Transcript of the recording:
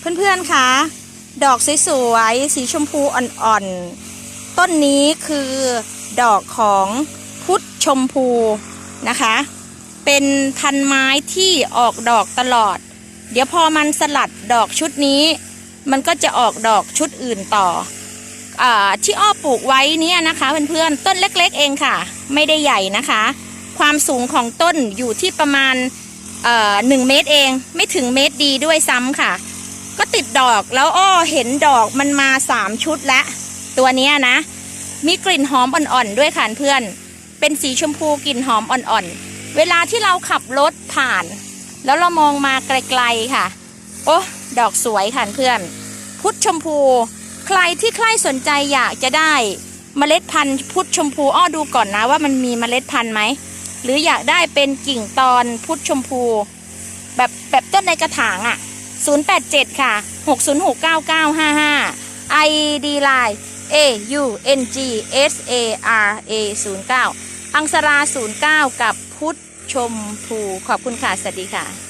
เพื่อนๆคะดอกสวยๆสีชมพูอ่อนๆ ต้นนี้คือดอกของพุทธชมพูนะคะ เป็นพันไม้ที่ออกดอกตลอด เดี๋ยวพอมันสลัดดอกชุดนี้ มันก็จะออกดอกชุดอื่นต่ออที่อ้อปลูกไว้เนี่ยนะคะเพื่อนๆต้นเล็กๆเองค่ะ ไม่ได้ใหญ่นะคะ ความสูงของต้นอยู่ที่ประมาณเอ่อหนึ่งเมตรเอง ไม่ถึงเมตรดีด้วยซ้ำค่ะ ก็ติดดอกแล้วอ้อเห็นดอกมันมาสามชุดแล้วตัวเนี้ยนะ มีกลิ่นหอมอ่อนๆด้วยค่ะเพื่อน เป็นสีชมพูกลิ่นหอมอ่อนๆ เวลาที่เราขับรถผ่าน แล้วเรามองมาไกลๆค่ะ โอ้ดอกสวยค่ะเพื่อน พุทธชมพู ใครที่ใครสนใจอยากจะได้เมล็ดพันธุ์พุทธชมพูอ้อดูก่อนนะว่ามันมีเมล็ดพันธุ์ไหมหรืออยากได้เป็นกิ่งตอนพุทธชมพู แบบแบบต้นในกระถางอะ่ะ 087 ค่ะ 6069955 ID line A U N G S A R A 09อังสรา09 กับพุทธชมพูขอบคุณค่ะ สวัสดีค่ะ